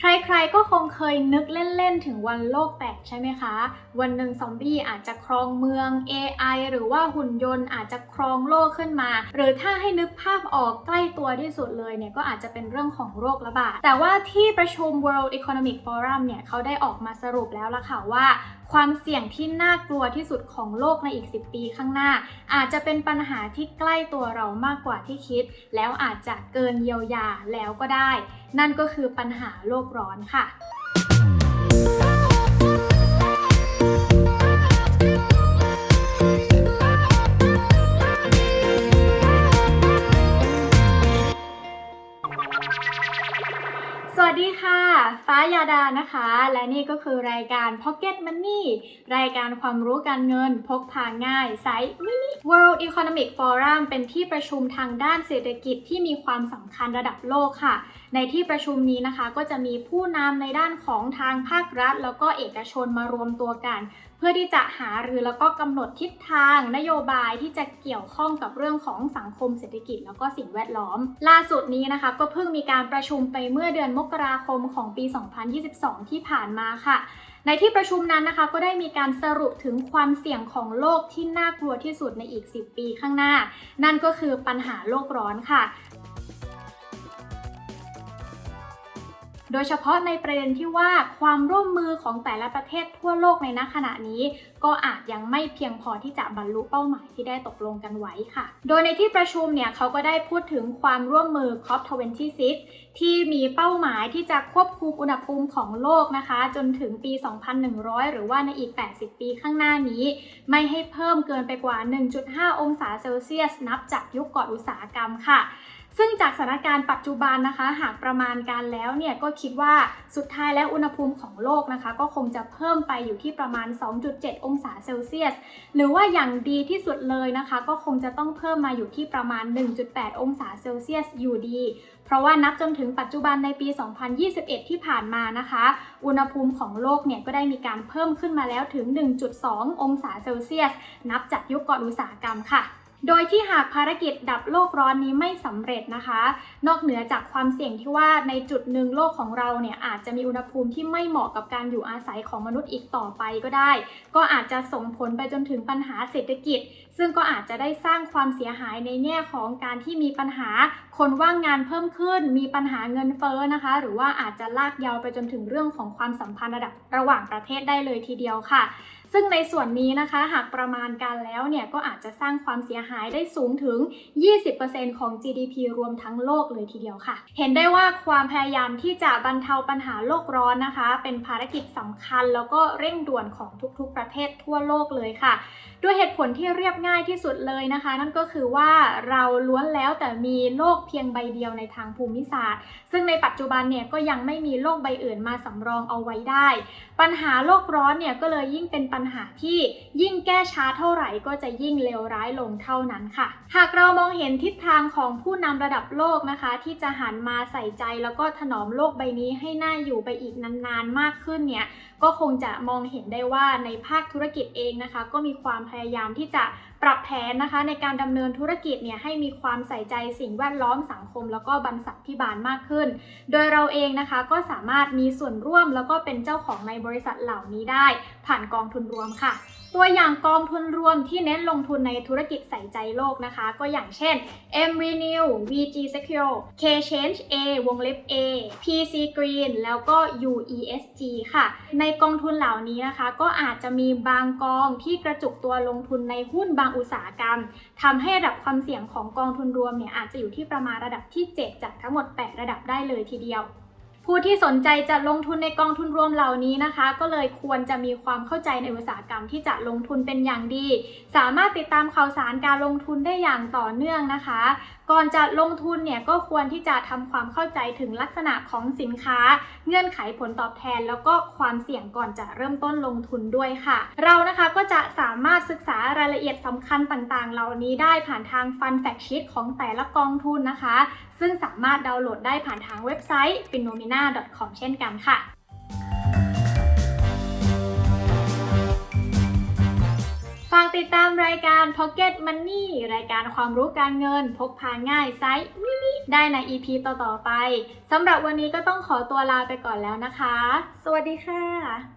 ใครๆ ก็คงเคยนึกเล่น ๆ ถึงวันโลกแตกใช่ไหมคะ วันหนึ่งซอมบี้อาจจะครองเมือง AI หรือว่าหุ่นยนต์อาจจะครองโลกขึ้นมา หรือถ้าให้นึกภาพออกใกล้ตัวที่สุดเลยเนี่ยก็อาจจะเป็นเรื่องของโรคระบาด แต่ว่าที่ประชุม World Economic Forum เนี่ยเขาได้ออกมาสรุปแล้วล่ะค่ะว่าความเสี่ยงที่น่ากลัวที่สุดของโลกในอีก 10 ปีข้างหน้า อาจจะเป็นปัญหาที่ใกล้ตัวเรามากกว่าที่คิด แล้วอาจจะเกินเยียวยาแล้วก็ได้นั่นก็คือปัญหาโลกร้อนค่ะ ดีค่ะ ฟ้ายาดานะคะ และนี่ก็คือรายการ Pocket Money รายการความรู้การเงินพกพาง่ายไซส์มินิ World Economic Forum เป็นที่ประชุมทางด้านเศรษฐกิจที่มีความสำคัญระดับโลกค่ะ ในที่ประชุมนี้นะคะ ก็จะมีผู้นำในด้านของทางภาครัฐ แล้วก็เอกชนมารวมตัวกัน เพื่อที่จะหารือแล้วก็กำหนดทิศทางนโยบายที่จะเกี่ยวข้องกับเรื่องของสังคมเศรษฐกิจ แล้วก็สิ่งแวดล้อม ล่าสุดนี้นะคะ ก็เพิ่งมีการประชุมไปเมื่อเดือนมกราคมของปี 2022 ที่ผ่านมาค่ะในที่ประชุมนั้นนะคะก็ได้มีการสรุปถึงความเสี่ยงของโลกที่น่ากลัวที่สุดในอีก 10 ปีข้างหน้า นั่นก็คือปัญหาโลกร้อนค่ะ โดยเฉพาะในประเด็นที่ว่าความร่วมมือของแต่ละประเทศทั่วโลกในณขณะนี้ ก็อาจยังไม่เพียงพอที่จะบรรลุเป้าหมายที่ได้ตกลงกันไว้ค่ะ โดยในที่ประชุมเนี่ยเขาก็ได้พูดถึงความร่วมมือ COP26 ที่มีเป้าหมายที่จะควบคุมอุณหภูมิของโลกนะคะ จนถึงปี 2100 หรือว่าในอีก 80 ปีข้างหน้านี้ ไม่ให้เพิ่มเกินไปกว่า 1.5 องศาเซลเซียส นับจากยุคก่อนอุตสาหกรรมค่ะ ซึ่งจากสถานการณ์ปัจจุบันนะคะ หากประมาณการแล้วเนี่ยก็คิดว่าสุดท้ายแล้วอุณหภูมิของโลกนะคะ ก็คงจะเพิ่มไปอยู่ที่ประมาณ 2.7 องศาเซลเซียส หรือว่าอย่างดีที่สุดเลยนะคะ ก็คงจะต้องเพิ่มมาอยู่ที่ประมาณ 1.8 องศาเซลเซียสอยู่ดี เพราะว่านับจนถึงปัจจุบันในปี 2021 ที่ผ่านมานะคะ อุณหภูมิของโลกเนี่ยก็ได้มีการเพิ่มขึ้นมาแล้วถึง 1.2 องศาเซลเซียส นับจากยุคก่อนอุตสาหกรรมค่ะ โดยที่หากภารกิจดับโลกร้อนนี้ไม่สำเร็จนะคะ นอกเหนือจากความเสี่ยงที่ว่าในจุดหนึ่งโลกของเราเนี่ยอาจจะมีอุณหภูมิที่ไม่เหมาะกับการอยู่อาศัยของมนุษย์อีกต่อไปก็ได้ ก็อาจจะส่งผลไปจนถึงปัญหาเศรษฐกิจ ซึ่งก็อาจจะได้สร้างความเสียหายในแง่ของการที่มีปัญหาคนว่างงานเพิ่มขึ้น มีปัญหาเงินเฟ้อนะคะ หรือว่าอาจจะลากยาวไปจนถึงเรื่องของความสัมพันธ์ระดับระหว่างประเทศได้เลยทีเดียวค่ะ ซึ่งในส่วนนี้นะคะหากประมาณการแล้วเนี่ยก็อาจจะสร้างความเสียหายได้สูงถึง 20%ของ GDP รวมทั้งโลกเลยทีเดียวค่ะ เห็นได้ว่าความพยายามที่จะบรรเทาปัญหาโลกร้อนนะคะ เป็นภารกิจสำคัญแล้วก็เร่งด่วนของทุกๆประเทศทั่วโลกเลยค่ะ ด้วยเหตุผลที่เรียบง่ายที่สุดเลยนะคะ นั่นก็คือว่าเราล้วนแล้วแต่มีโลกเพียงใบเดียวในทางภูมิศาสตร์ ซึ่งในปัจจุบันเนี่ยก็ยังไม่มีโลกใบอื่นมาสำรองเอาไว้ได้ ปัญหาโลกร้อนเนี่ยก็เลยยิ่งเป็นปัญหาที่ยิ่งแก้ช้าเท่าไหร่ก็จะยิ่งเลวร้ายลงเท่านั้นค่ะ หากเรามองเห็นทิศทางของผู้นำระดับโลกนะคะ ที่จะหันมาใส่ใจแล้วก็ถนอมโลกใบนี้ให้น่าอยู่ไปอีกนานๆมากขึ้นเนี่ยก็คงจะมองเห็นได้ว่าในภาคธุรกิจเองนะคะ ก็มีความพพยายามที่จะ รับแผนนะคะในการดำเนินธุรกิจเนี่ยให้มีความใส่ใจสิ่งแวดล้อมสังคม แล้วก็บรรษัทพิบาลมากขึ้น โดยเราเองนะคะก็สามารถมีส่วนร่วมแล้วก็เป็นเจ้าของในบริษัทเหล่านี้ได้ ผ่านกองทุนรวมค่ะ ตัวอย่างกองทุนรวมที่เน้นลงทุนในธุรกิจใส่ใจโลกนะคะ ก็อย่างเช่น M Renew VG Secure K Change A วงเล็บ A PC Green แล้วก็ UESG ค่ะ ในกองทุนเหล่านี้นะคะ ก็อาจจะมีบางกองที่กระจุกตัวลงทุนในหุ้นบางอุตสาหกรรมทำให้ระดับความเสี่ยงของกองทุนรวมเนี่ยอาจจะอยู่ที่ประมาณระดับที่ 7 จากทั้งหมด 8 ระดับได้เลยทีเดียว ผู้ที่สนใจจะลงทุนในกองทุนรวมเหล่านี้นะคะ ก็เลยควรจะมีความเข้าใจในอุตสาหกรรมที่จะลงทุนเป็นอย่างดี สามารถติดตามข่าวสารการลงทุนได้อย่างต่อเนื่องนะคะก่อนจะลงทุนเนี่ยก็ควรที่จะทำความเข้าใจถึงลักษณะของสินค้า เงื่อนไขผลตอบแทน แล้วก็ความเสี่ยงก่อนจะเริ่มต้นลงทุนด้วยค่ะ เรานะคะก็จะสามารถศึกษารายละเอียดสำคัญต่างๆ เหล่านี้ได้ผ่านทาง Fun Fact Sheet ของแต่ละกองทุนนะคะ ซึ่งสามารถดาวน์โหลดได้ผ่านทางเว็บไซต์ phenomena.com เช่นกันค่ะ ติดตามรายการ Pocket Money รายการความรู้การเงิน พกพาง่ายไซส์มินิได้ใน EP ต่อ ๆ ไปสำหรับวันนี้ก็ต้องขอตัวลาไปก่อนแล้วนะคะ สวัสดีค่ะ